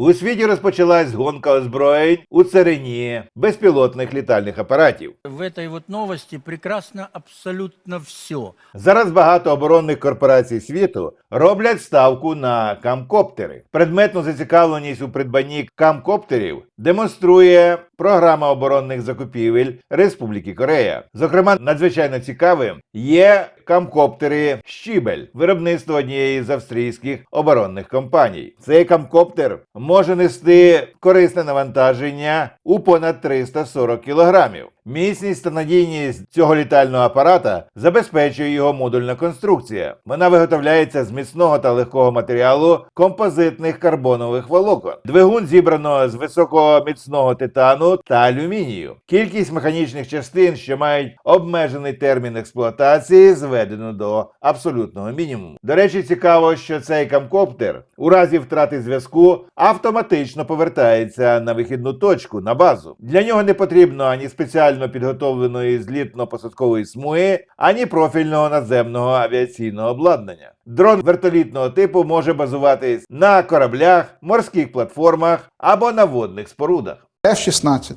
У світі розпочалась гонка озброєнь у царині безпілотних літальних апаратів. В этой вот новості прекрасно абсолютно все. Зараз багато оборонних корпорацій світу роблять ставку на камкоптери. Предметну зацікавленість у придбанні камкоптерів демонструє програма оборонних закупівель Республіки Корея. Зокрема, надзвичайно цікавим є камкоптери Щібель, виробництво однієї з австрійських оборонних компаній. Цей камкоптер може нести корисне навантаження у понад 340 кілограмів. Міцність та надійність цього літального апарата забезпечує його модульна конструкція. Вона виготовляється з міцного та легкого матеріалу композитних карбонових волокон. Двигун зібрано з високоміцного титану та алюмінію. Кількість механічних частин, що мають обмежений термін експлуатації, зведено до абсолютного мінімуму. До речі, цікаво, що цей камкоптер у разі втрати зв'язку автоматично повертається на вихідну точку на базу. Для нього не потрібно ані спеціально підготовленої злітно-посадкової смуги, ані профільного наземного авіаційного обладнання. Дрон вертолітного типу може базуватись на кораблях, морських платформах або на водних спорудах. F-16.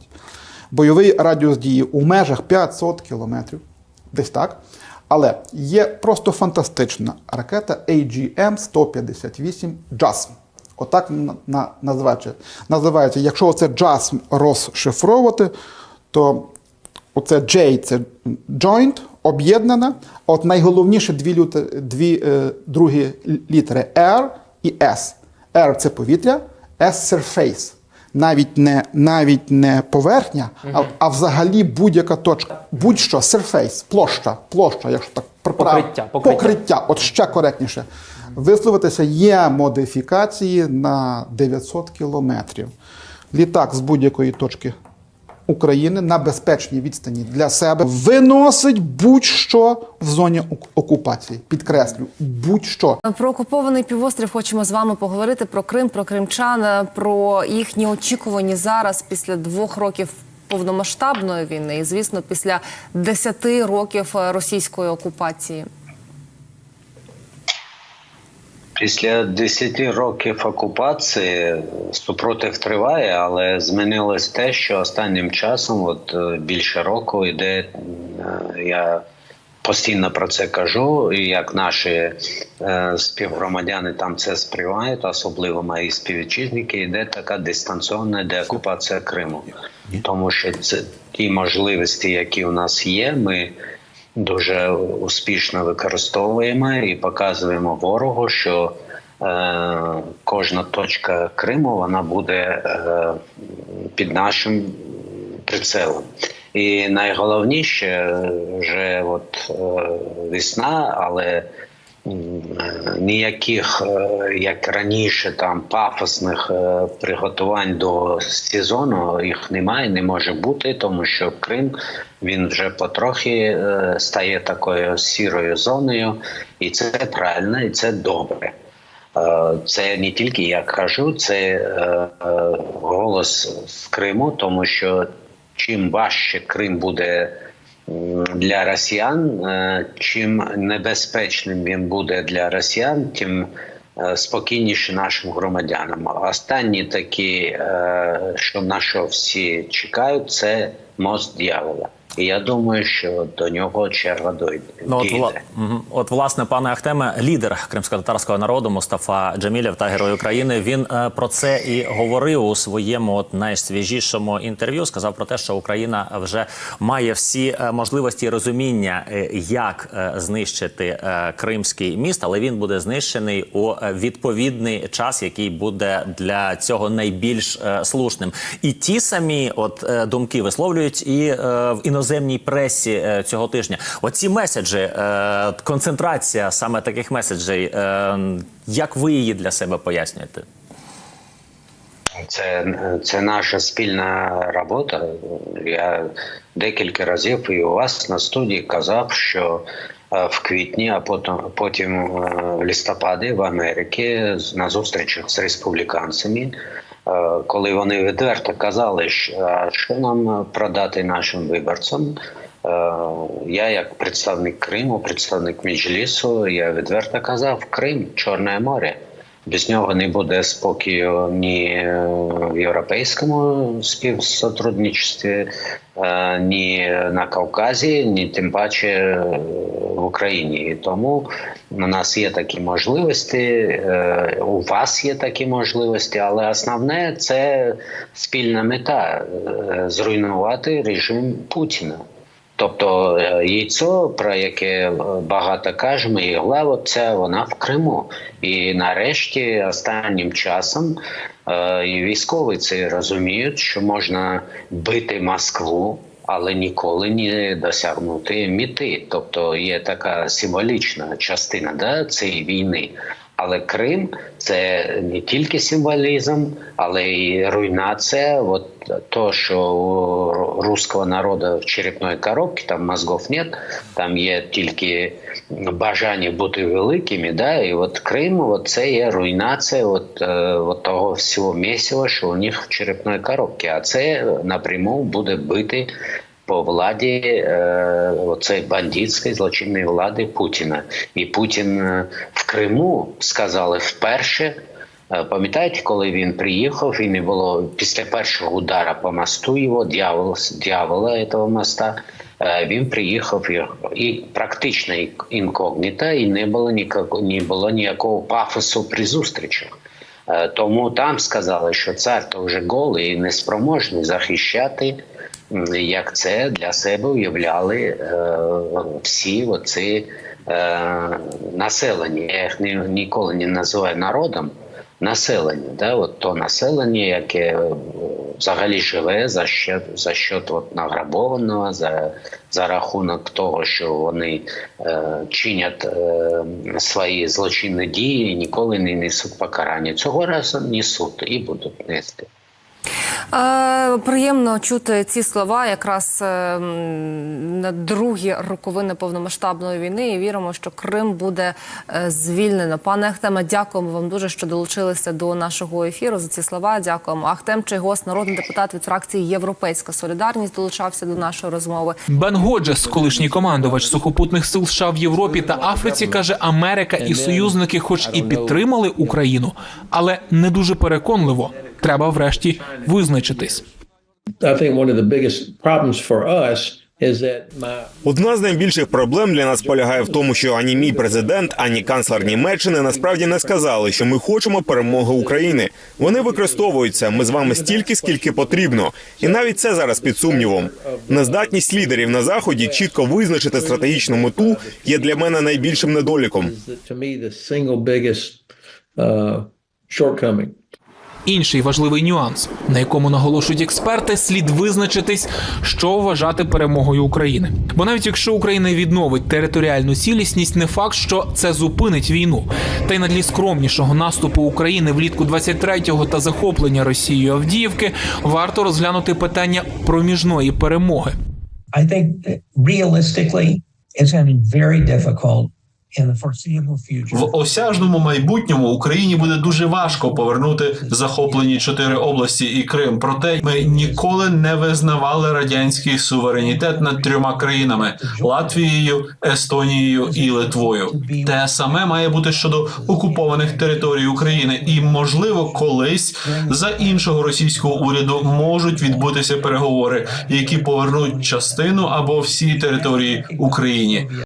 Бойовий радіус дії у межах 500 кілометрів. Десь так. Але є просто фантастична ракета AGM-158 JASM. Отак на- на- називається. називається. Якщо це JASM розшифровувати, то оце J це joint, об'єднана. От найголовніше дві, люте, дві е, другі літери R і S. R це повітря, S surface. Навіть не, навіть не поверхня, а, а взагалі будь-яка точка. Будь-що, surface, площа, площа, якщо так Покриття, покриття. покриття, от ще коректніше. Висловитися є модифікації на 900 кілометрів. Літак з будь-якої точки України на безпечній відстані для себе виносить будь-що в зоні окупації. Підкреслю, будь-що. Про окупований півострів хочемо з вами поговорити про Крим, про кримчан, про їхні очікувані зараз після двох років повномасштабної війни, і звісно, після десяти років е, російської окупації. Після 10 років окупації супротив триває, але змінилось те, що останнім часом, от е, більше року, йде е, я постійно про це кажу, і як наші е, співгромадяни там це сприймають, особливо мої співвітчизники, йде така дистанційна деокупація Криму, тому що це ті можливості, які у нас є, ми дуже успішно використовуємо і показуємо ворогу, що е, кожна точка Криму вона буде е, під нашим прицелом. І найголовніше е, вже от е, весна, але ніяких, е, як раніше, там пафосних е, приготувань до сезону їх немає, не може бути, тому що Крим він вже потрохи е, стає такою сірою зоною, і це правильно, і це добре. Це не тільки я кажу, це голос з Криму, тому що чим важче Крим буде для росіян, е, чим небезпечним він буде для росіян, тим е, спокійніше нашим громадянам. Останні такі, е, що на що всі чекають, це мост дьявола. І я думаю, що до нього черга дойде. Ну, от, вла... От власне, пане Ахтеме, лідер кримсько-татарського народу Мустафа Джамілєв та герой України. Він е, про це і говорив у своєму от найсвіжішому інтерв'ю. Сказав про те, що Україна вже має всі е, можливості і розуміння, е, як е, знищити е, кримський міст, але він буде знищений у відповідний час, який буде для цього найбільш е, слушним. І ті самі от е, думки висловлюють і е, в іноземній пресі е, цього тижня. Оці меседжі, е, концентрація саме таких меседжей. Е, як ви її для себе пояснюєте? Це, це наша спільна робота. Я декілька разів і у вас на студії казав, що в квітні, а потім, потім в листопаді в Америці на зустрічах з республіканцями, коли вони відверто казали, що, нам продати нашим виборцям. Е, Я, як представник Криму, представник Міжлісу, я відверто казав Крим, Чорне море. Без нього не буде спокою ні в європейському співсотрудничестві, е, ні на Кавказі, ні тим паче е, в Україні. І тому у нас є такі можливості, е, у вас є такі можливості, але основне це спільна мета зруйнувати режим Путіна. Тобто е, яйцо, про яке е, багато кажемо, і глава ця вона в Криму. І нарешті останнім часом е, і військові це розуміють, що можна бити Москву, але ніколи не досягнути міти. Тобто є така символічна частина да, цієї війни. Але Крим це не тільки символізм, але й руйнація. От то, що у руського народу в черепної коробці, там мозгов нет, там є тільки бажання бути великими. Да? І от Крим от це є руйнація от, е, от того всього місця, що у них в черепної коробці. А це напряму буде бити по владі е, оцей бандитської злочинної влади Путіна. І Путін е, в Криму сказали вперше. Е, Пам'ятаєте, коли він приїхав і не було після першого удара по мосту його дьявол, дьявола цього моста. е, Він приїхав і, практично інкогніта, і не було ніякого, не було ніякого пафосу при зустрічах. Тому там сказали, що цар то вже голий і неспроможний захищати, як це для себе уявляли е, всі оці е, населення. Я їх ні, ніколи не називаю народом. Населення, да, от то населення, яке е, взагалі живе за що за счет от награбованого, за, за рахунок того, що вони е, чинять е, свої злочинні дії і ніколи не несуть покарання. Цього разу несуть і будуть нести. Е, приємно чути ці слова якраз е, на другі роковини повномасштабної війни. І віримо, що Крим буде е, звільнено. Пане Ахтеме, дякуємо вам дуже, що долучилися до нашого ефіру. За ці слова дякуємо. Ахтем Чайгос, народний депутат від фракції Європейська Солідарність, долучався до нашої розмови. Бен Годжес, колишній командувач сухопутних сил США в Європі та Африці, каже, Америка і союзники, хоч і підтримали Україну, але не дуже переконливо. Треба врешті визначитись. Одна з найбільших проблем для нас полягає в тому, що ані мій президент, ані канцлер Німеччини насправді не сказали, що ми хочемо перемоги України. Вони використовуються. Ми з вами стільки, скільки потрібно, і навіть це зараз під сумнівом. Нездатність лідерів на заході чітко визначити стратегічну мету є для мене найбільшим недоліком. Інший важливий нюанс, на якому наголошують експерти, слід визначитись, що вважати перемогою України. Бо навіть якщо Україна відновить територіальну цілісність, не факт, що це зупинить війну. Та й на тлі скромнішого наступу України влітку 23-го та захоплення Росією Авдіївки варто розглянути питання проміжної перемоги. I think that В осяжному майбутньому Україні буде дуже важко повернути захоплені чотири області і Крим. Проте ми ніколи не визнавали радянський суверенітет над трьома країнами Латвією, Естонією і Литвою. Те саме має бути щодо окупованих територій України, і можливо, колись за іншого російського уряду можуть відбутися переговори, які повернуть частину або всі території Україні.